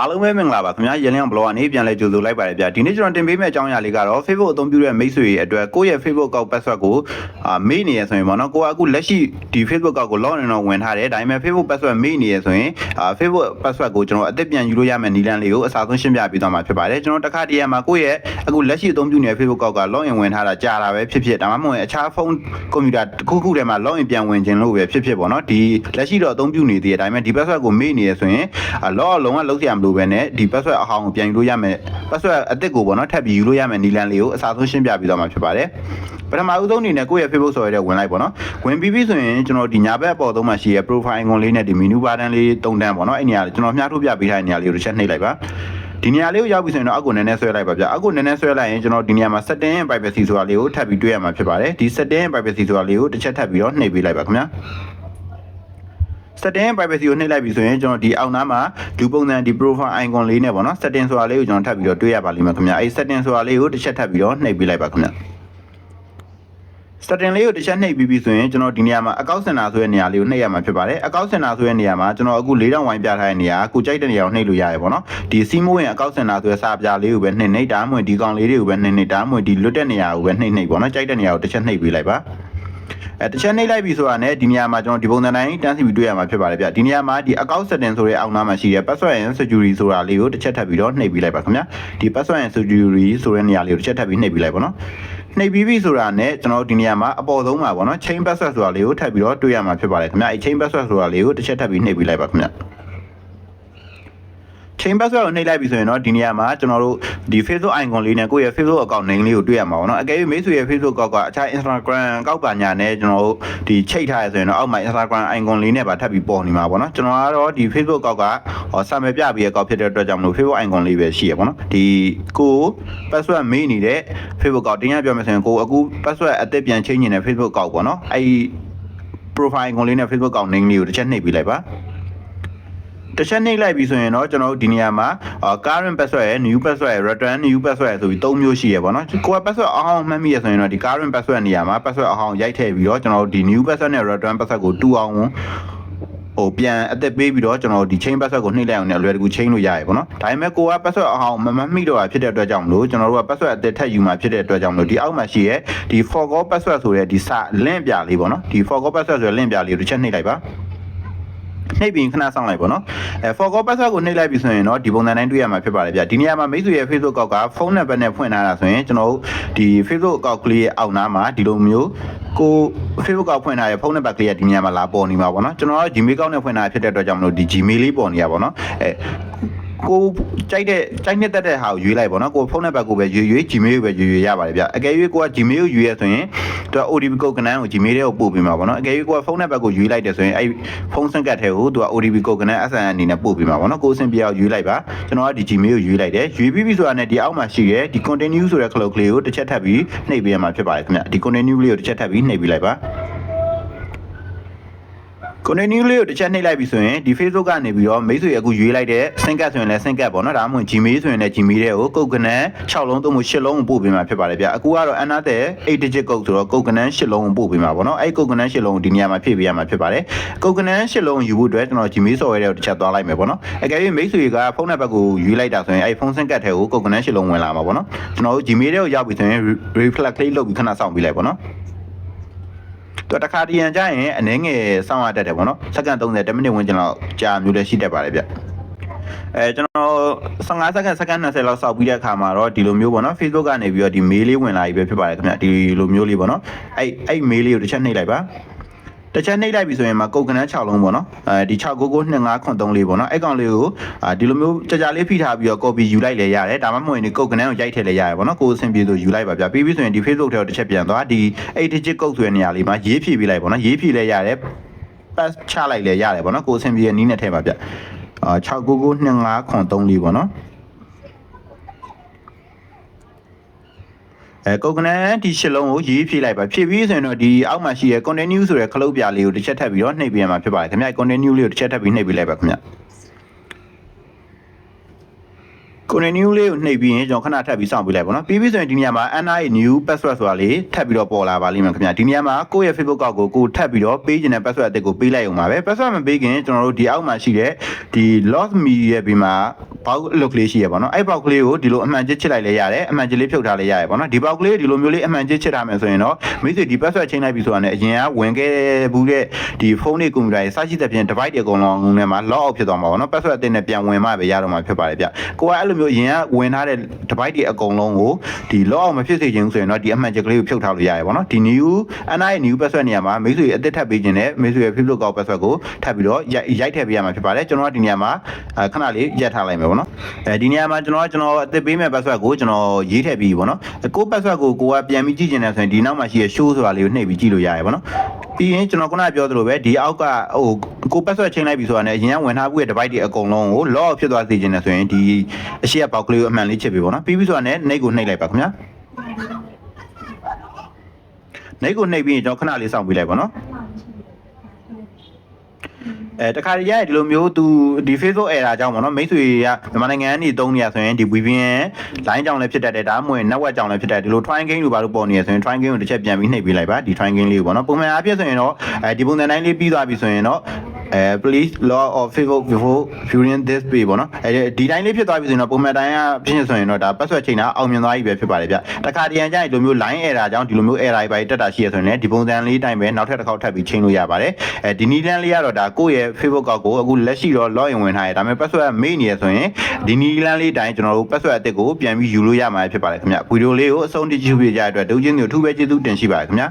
အားလုံးပဲမင်္ဂလာပါခင်ဗျာရလင်းအောင်ဘလော့ကနေပြန်လဲကြိုဆိုလိုက်ပါတယ်ဗျာဒီနေ့ကျွန်တော်တင်ပေးမယ့်အကြောင်းအရာလေးကတော့ Facebook အသုံးပြုတဲ့မိတ်ဆွေတွေအတွက်ကိုယ့်ရဲ့ Facebook ကောက် password ကိုအာမေ့နေရဆိုရင်ပေါ့နော်ကိုကအခုလက်ရှိဒီ Facebook ကောက်ကို login တော့ဝင်ထားတယ်ဒါပေမဲ့ Facebook password မေ့နေရဆိုရင်အာ Facebook password ကိုကျွန်တော်အသစ်ပြန်ယူလို့ရမယ့်နည်းလမ်းလေးကိုအစားဆုံးရှင်းပြပေးသွားမှာဖြစ်ပါတယ်ကျွန်တော်တစ်ခါတည်းမှာကိုယ့်ရဲ့အခုလက်ရှိအသုံးပြုနေတဲ့ Facebook ကောက်က login ဝင်ထားတာကြာတာပဲဖြစ်ဖြစ်ဒါမှမဟုတ်ရင်အခြားဖုန်းကွန်ပျူတာတစ်ခုခုထဲမှာ login ပြန်ဝင်ခြင်းလို့ပဲဖြစ်ဖြစ်ပေါ့နော်ဒီလက်ရှိတော့အသုံးပြုနေသေးတယ်ဒါပေမဲ့ဒီ password ကိုမေ့နေရဆိုရင်အာ log လုံးဝလုံးစရာမလိုပဲနဲ့ဒီ password အဟောင်းကိုပြန်ယူလို့ရမယ် password အသစ်ကိုပေါ့နော်ထပ်ပြီးယူလို့ရမယ်နည်းလမ်းလေးကိုအစားဆုံးရှင်းပြပေးသွားမှာဖြစ်ပါတယ်ပထမဦးဆုံးအနေနဲ့ကိုယ့်ရဲ့ Facebook ဆိုရတဲ့ဝင်လိုက်ပေါ့နော်ဝင်ပြီးပြီဆိုရင်ကျွန်တော်ဒီညာဘက်အပေါ်သုံးမှာရှိရဲ့ profile icon လေးနဲ့ဒီ menu button လေးသုံးတန်းပေါ့နော်အဲ့နေရာကျွန်တော်မြှားထုတ်ပြပေးထားတဲ့နေရာလေးကိုတစ်ချက်နှိပ်လိုက်ပါဒီနေရာလေးကိုရောက်ပြီဆိုရင်တော့အောက်ကိုနည်းနည်းဆွဲလိုက်ပါဗျအောက်ကိုနည်းနည်းဆွဲလိုက်ရင်ကျွန်တော်ဒီနေရာမှာ setting and privacy ဆိုတာလေးကိုထပ်ပြီးတွေ့ရမှာဖြစ်ပါတယ်ဒီ setting and privacy ဆိုတာလေးကိုတစ်ချက်ထပ်ပြီးတော့နှိပ်ပေးလိုက်ပါခင်ဗျာ setting privacy ကိုနှိပ်လိုက်ပြီဆိုရင်ကျွန်တော်ဒီအောက်နားမှာလူပုံစံဒီ profile icon လေးနဲ့ပေါ့နော် setting ဆိုတာလေးကိုကျွန်တော်ထပ်ပြီးတော့တွေ့ရပါလိမ့်မယ်ခင်ဗျာအဲဒီ setting ဆိုတာလေးကိုတစ်ချက်ထပ်ပြီးတော့နှိပ်ပေးလိုက်ပါခင်ဗျာ setting လေးကိုတစ်ချက်နှိပ်ပြီးပြီဆိုရင်ကျွန်တော်ဒီနေရာမှာ account center ဆိုတဲ့နေရာလေးကိုနှိပ်ရမှာဖြစ်ပါတယ် account center ဆိုတဲ့နေရာမှာကျွန်တော်အခု၄တောင်ဝိုင်းပြထားတဲ့နေရာကိုကြိုက်တဲ့နေရာကိုနှိပ်လို့ရတယ်ပေါ့နော်ဒီစီးမိုးရင် account center ဆိုတဲ့စာပြလေးကိုပဲနှိပ်နှိပ်ဒါမှမဟုတ်ဒီကောင်လေးတွေကိုပဲနှိပ်နှိပ်ဒါမှမဟုတ်ဒီလွတ်တဲ့နေရာကိုပဲနှိပ်နှိပ်ပေါ့နော်ကြိုက်တဲ့နေရာကိုတစ်ချက်နှိပ်ပေးလိုက်ပါ အဲတစ်ချက်နှိပ်လိုက်ပြီဆိုတာနဲ့ဒီနေရာမှာကျွန်တော်ဒီပုံစံတိုင်းတန်းစီပြီးတွေ့ရမှာဖြစ်ပါတယ်ဗျဒီနေရာမှာဒီ account setting ဆိုတဲ့အောက်နားမှာရှိတဲ့ password and security ဆိုတာလေးကိုတစ်ချက်ထပ်ပြီးတော့နှိပ်ပြီးလိုက်ပါခင်ဗျာဒီ password and security ဆိုတဲ့နေရာလေးကိုတစ်ချက်ထပ်ပြီးနှိပ်ပြီးလိုက်ပါနော်နှိပ်ပြီးပြီဆိုတာနဲ့ကျွန်တော်ဒီနေရာမှာအပေါ်ဆုံးမှာပေါ့နော် chain password ဆိုတာလေးကိုထပ်ပြီးတော့တွေ့ရမှာဖြစ်ပါတယ်ခင်ဗျာအဲ chain password ဆိုတာလေးကိုတစ်ချက်ထပ်ပြီးနှိပ်ပြီးလိုက်ပါခင်ဗျာ chain password ကိုနှိပ်လိုက်ပြီဆိုရင်တော့ဒီနေရာမှာကျွန်တော်တို့ဒီ Facebook icon လေးနဲ့ကိုယ့်ရဲ့ Facebook account name လေးကိုတွေ့ရမှာပေါ့နော်အကယ်၍မိတ်ဆွေရဲ့ Facebook account ကအခြား Instagram အကောက်ပါညာနဲ့ကျွန်တော်တို့ဒီချိတ်ထားရဆိုရင်တော့အောက်မှာ Instagram icon လေးနဲ့ပါထပ်ပြီးပေါ်နေမှာပေါ့နော်ကျွန်တော်ကတော့ဒီ Facebook account ကဟောစာမပြပြီး account ဖြစ်တဲ့အတွက်ကြောင့်မလို့ Facebook icon လေးပဲရှိရပေါ့နော်ဒီကို password မေးနေတဲ့ Facebook account တင်ရပြောမယ်ဆိုရင်ကိုအခု password အသစ်ပြန်ချိန်နေတဲ့ Facebook account ပေါ့နော်အဲဒီ profile icon လေးနဲ့ Facebook account name လေးကိုတစ်ချက်နှိပ်ပြီးလိုက်ပါ တစ်ချက်နှိပ်လိုက်ပြီဆိုရင်တော့ကျွန်တော်တို့ဒီနေရာမှာ current password ရယ် new password ရယ် return new password ရယ်ဆိုပြီး၃မျိုးရှိရပေါ့နော်ကိုက password အဟောင်းမှတ်မိရဆိုရင်တော့ဒီ current password နေရာမှာ password အဟောင်းရိုက်ထည့်ပြီးတော့ကျွန်တော်တို့ဒီ new password နဲ့ return password ကိုတူအောင်ဟိုပြန်အသက်ပေးပြီးတော့ကျွန်တော်တို့ဒီ chain password ကိုနှိပ်လိုက်အောင်လည်းအလွယ်တကူ chain လို့ရရပေါ့နော်ဒါပေမဲ့ကိုက password အဟောင်းမမမိတော့တာဖြစ်တဲ့အတွက်ကြောင့်မလို့ကျွန်တော်တို့က password အသက်ထပ်ယူမှာဖြစ်တဲ့အတွက်ကြောင့်မလို့ဒီအောက်မှာရှိရဲဒီ forgot password ဆိုတဲ့ဒီစ link ပြလေးပေါ့နော်ဒီ forgot password ဆိုတဲ့ link ပြလေးကိုတစ်ချက်နှိပ်လိုက်ပါ နှိပ်ပြီးခဏစောင့်လိုက်ပေါ့နော်အဲ forgot password ကိုနှိပ်လိုက်ပြီဆိုရင်တော့ဒီပုံစံတိုင်းတွေ့ရမှာဖြစ်ပါတယ်ဗျဒီနေရာမှာမိတ်ဆွေရဲ့ Facebook ကောက်ကဖုန်းနံပါတ်နဲ့ဖွင့်ထားတာဆိုရင်ကျွန်တော်တို့ဒီ Facebook အကောက်ကလေးရဲ့အောက်နားမှာဒီလိုမျိုးကို Facebook ကောက်ဖွင့်ထားတဲ့ဖုန်းနံပါတ်ကလေးကဒီနေရာမှာလာပေါ်နေမှာပေါ့နော်ကျွန်တော်က Gmail ကောက်နဲ့ဖွင့်ထားဖြစ်တဲ့အတွက်ကြောင့်မလို့ဒီ Gmail လေးပေါ်နေရပါတော့အဲ ကိုကြိုက်တဲ့ကြိုက်နေတဲ့တဲ့ဟာကိုရွေးလိုက်ပေါ့နော်ကိုဖုန်းနံပါတ်ကိုပဲရွေးရွေး Gmail ကိုပဲရွေးရွေးရပါတယ်ဗျအကယ်၍ကိုက Gmail ကိုရွေးရဆိုရင်သူက OTP ကုတ်ကနန်းကို Gmail ထဲကိုပို့ပေးမှာပေါ့နော်အကယ်၍ကိုကဖုန်းနံပါတ်ကိုရွေးလိုက်တယ်ဆိုရင်အဲ့ဖုန်းစင်ကတ်ထဲကိုသူက OTP ကုတ်ကနန်း SN အနေနဲ့ပို့ပေးမှာပေါ့နော်ကိုစင်ပြအောင်ရွေးလိုက်ပါကျွန်တော်ကဒီ Gmail ကိုရွေးလိုက်တယ်ရွေးပြီးပြီဆိုတာနဲ့ဒီအောက်မှာရှိရဲဒီ continue ဆိုတဲ့ cloud ကလေးကိုတစ်ချက်ထပ်ပြီးနှိပ်ပေးရမှာဖြစ်ပါတယ်ခင်ဗျဒီ continue လေးကိုတစ်ချက်ထပ်ပြီးနှိပ်ပေးလိုက်ပါ continue လေးကိုတစ်ချက်နှိပ်လိုက်ပြီဆိုရင်ဒီ Facebook ကနေပြီးတော့မိတ်ဆွေအခုရွေးလိုက်တဲ့ sync ကတ်ဆိုရင်လည်း sync ကတ်ပေါ့နော်ဒါမှမဟုတ် Gmail ဆိုရင်လည်း Gmail တဲ့ကိုကုတ်ကနန်း6လုံးသို့မဟုတ်8လုံးကိုပို့ပေးမှာဖြစ်ပါတယ်ဗျအခုကတော့အနာတဲ့8 digit ကုတ်ဆိုတော့ကုတ်ကနန်း8လုံးကိုပို့ပေးမှာပေါ့နော်အဲ့ကုတ်ကနန်း8လုံးကိုဒီနေရာမှာဖြည့်ပေးရမှာဖြစ်ပါတယ်ကုတ်ကနန်း8လုံးယူဖို့အတွက်ကျွန်တော် Gmail ဆော်ရဲတဲ့ကိုတစ်ချက်သွားလိုက်မယ်ပေါ့နော်အကယ်၍မိတ်ဆွေကဖုန်းနံပါတ်ကိုရွေးလိုက်တာဆိုရင်အဲ့ဖုန်း sync ကတ်ထဲကိုကုတ်ကနန်း8လုံးဝင်လာမှာပေါ့နော်ကျွန်တော်တို့ Gmail တဲ့ကိုရောက်ပြီဆိုရင် reflect လေးလုပ်ပြီးခဏစောင့်ပြီးလိုက်ပေါ့နော် တော့တခါတရံကြရင်အနှဲငယ်စောင့်ရတတ်တယ်ပေါ့နော်စက္ကန့်30 10မိနစ်ဝန်းကျင်လောက်ကြာမျိုးလည်းရှိတတ်ပါတယ်ဗျအဲကျွန်တော်15စက္ကန့်စက္ကန့်20လောက်စောက်ပြီးတဲ့အခါမှာတော့ဒီလိုမျိုးပေါ့နော် Facebook ကနေပြီးတော့ဒီ mail လေးဝင်လာပြီပဲဖြစ်ပါတယ်ခင်ဗျဒီလိုမျိုးလေးပေါ့နော်အဲ့အဲ့ mail လေးကိုတစ်ချက်နှိပ်လိုက်ပါ တစ်ချက်နှိပ်လိုက်ပြီဆိုရင်မှာကုတ်ကနန်း6လုံးပေါ့နော်အဲဒီ6992534ပေါ့နော်အဲ့ကောင်လေးကိုအာဒီလိုမျိုးကြာကြာလေးဖိထားပြီးတော့ copy ယူလိုက်လဲရတယ်ဒါမှမဟုတ်ရင်ဒီကုတ်ကနန်းကိုရိုက်ထည့်လဲရတယ်ပေါ့နော်ကိုယ်အဆင်ပြေဆိုယူလိုက်ပါဗျပြီးပြီဆိုရင်ဒီ Facebook ထဲကိုတစ်ချက်ပြန်သွားဒီ8 digit ကုတ်ဆိုတဲ့နေရာလေးမှာရေးဖြည့်ပေးလိုက်ပေါ့နော်ရေးဖြည့်လဲရတယ် pass ချလိုက်လဲရတယ်ပေါ့နော်ကိုယ်အဆင်ပြေတဲ့နီးနဲ့ထဲပါဗျအာ6992534ပေါ့နော် အဲကုတ်ကနန်းဒီရှစ်လုံးကိုရေးဖြည့်လိုက်ပါဖြည့်ပြီးဆိုရင်တော့ဒီအောက်မှာရှိရဲ continue ဆိုတဲ့ခလုတ်ပြလေးကိုတစ်ချက်ထပ်ပြီးတော့နှိပ်ပေးရမှာဖြစ်ပါတယ်ခင်ဗျ continue လေးကိုတစ်ချက်ထပ်ပြီးနှိပ်ပေးလိုက်ပါခင်ဗျ continue လေးကိုနှိပ်ပြီးရင်ကျွန်တော်ခဏထပ်ပြီးစောင့်ပေးလိုက်ပါတော့ပြီးပြီဆိုရင်ဒီနေရာမှာ NI new password ဆိုတာလေးထပ်ပြီးတော့ပေါ်လာပါလိမ့်မယ်ခင်ဗျဒီနေရာမှာကိုယ့်ရဲ့ Facebook ကောက်ကိုကိုထပ်ပြီးတော့ပေးခြင်းတဲ့ password အသစ်ကိုပေးလိုက်အောင်ပါပဲ password မပေးခင်ကျွန်တော်တို့ဒီအောက်မှာရှိတဲ့ဒီ log me ရဲ့ဒီမှာ ဘောက်အလုတ်ကလေးရှိရပါတော့အဲ့ဘောက်ကလေးကိုဒီလိုအမှန်ချစ်ချစ်လိုက်လဲရတယ်အမှန်ချစ်လေးဖြုတ်ထားလဲရတယ်ပေါ့နော်ဒီဘောက်ကလေးဒီလိုမျိုးလေးအမှန်ချစ်ချစ်ထားမယ်ဆိုရင်တော့မိတ်ဆွေဒီ password ချိန်လိုက်ပြီဆိုတာနဲ့အရင်ကဝင်ခဲ့ဘူးတဲ့ဒီဖုန်းတွေကွန်ပျူတာတွေစရှိတဲ့ပြင် device တွေအကုန်လုံးထဲမှာ log out ဖြစ်သွားမှာပေါ့နော် password အသစ်နဲ့ပြန်ဝင်မှပဲရတော့မှာဖြစ်ပါတယ်ဗျကိုကအဲ့လိုမျိုးအရင်ကဝင်ထားတဲ့ device တွေအကုန်လုံးကိုဒီ log out မဖြစ်စေချင်ဘူးဆိုရင်တော့ဒီအမှန်ချစ်ကလေးကိုဖြုတ်ထားလို့ရတယ်ပေါ့နော်ဒီ new NI ရဲ့ new password နေရာမှာမိတ်ဆွေအသစ်ထပ်ပေးခြင်းနဲ့မိတ်ဆွေရဲ့ Facebook account password ကိုထပ်ပြီးတော့ရိုက်ရိုက်ထည့်ပေးရမှာဖြစ်ပါတယ်ကျွန်တော်ကဒီနေရာမှာခဏလေးရက်ထားလိုက်မယ်ပေါ့နော်အဲဒီနေရာမှာကျွန်တော်ကကျွန်တော်အသစ်ပေးမဲ့ password ကိုကျွန်တော်ရေးထည့်ပြီးပေါ့နော်ကို password ကိုကိုကပြန်ပြီးကြည့်ကျင်တယ်ဆိုရင်ဒီနောက်မှာရှိရ show ဆိုတာလေးကိုနှိပ်ပြီးကြည့်လို့ရတယ်ပေါ့နော်ပြီးရင်ကျွန်တော်ခုနပြောသလိုပဲဒီအောက်ကဟိုကို password ချိန်လိုက်ပြီဆိုတာနဲ့အရင်ကဝင်ထားမှုရဲ့ device တွေအကုန်လုံးကို log out ဖြစ်သွားစေချင်တယ်ဆိုရင်ဒီအရှိရပေါက်ကလေးကိုအမှန်လေးချစ်ပြီပေါ့နော်ပြီးပြီဆိုတာနဲ့နှိပ်ကိုနှိပ်လိုက်ပါခင်ဗျာနှိပ်ကိုနှိပ်ပြီးရင်ကျွန်တော်ခဏလေးစောင့်ပြီးလိုက်ပါနော် အဲတခါတည်းရရဒီလိုမျိုးသူဒီ Facebook error ကြောင့်ပေါ့နော်မိတ်ဆွေကမြန်မာနိုင်ငံကနေတုံးနေရဆိုရင်ဒီ VPN line ကြောင့်လည်းဖြစ်တတ်တယ်ဒါမှမဟုတ် network ကြောင့်လည်းဖြစ်တတ်တယ်ဒီလို try game လို့ဘာလို့ပေါ်နေရဆိုရင် try game ကိုတစ်ချက်ပြန်ပြီးနှိပ်ပေးလိုက်ပါဒီ try game လေးကိုပေါ့နော်ပုံမှန်အားဖြင့်ဆိုရင်တော့အဲဒီပုံစံတိုင်းလေးပြီးသွားပြီဆိုရင်တော့ အဲ please log of Facebook before viewing this page ပေါ့နော်အဲဒီတိုင်းလေးဖြစ်သွားပြီဆိုရင်တော့ပုံမှန်တိုင်းကဖြစ်နေဆိုရင်တော့ဒါ password ချိန်တာအောင်မြင်သွားပြီပဲဖြစ်ပါတယ်ဗျတခါတည်းရကြရင်ဒီလိုမျိုး line error ကြောင့်ဒီလိုမျိုး error တွေပါတက်တာရှိရဆိုရင်လည်းဒီပုံစံလေးတိုင်းပဲနောက်ထပ်တစ်ခေါက်ထပ်ပြီးချိန်လို့ရပါတယ်အဲဒီနီလန်းလေးကတော့ဒါကိုယ့်ရဲ့ Facebook ကောက်ကိုအခုလက်ရှိတော့ log in ဝင်ထားရဒါပေမဲ့ password မေ့နေရဆိုရင်ဒီနီလန်းလေးတိုင်းကျွန်တော်တို့ password အသစ်ကိုပြန်ပြီးယူလို့ရမှာဖြစ်ပါတယ်ခင်ဗျဗီဒီယိုလေးကိုအဆုံးထိကြည့်ပြကြတဲ့အတွက်ဒုချင်းတွေကိုအထူးပဲကျေးဇူးတင်ရှိပါတယ်ခင်ဗျ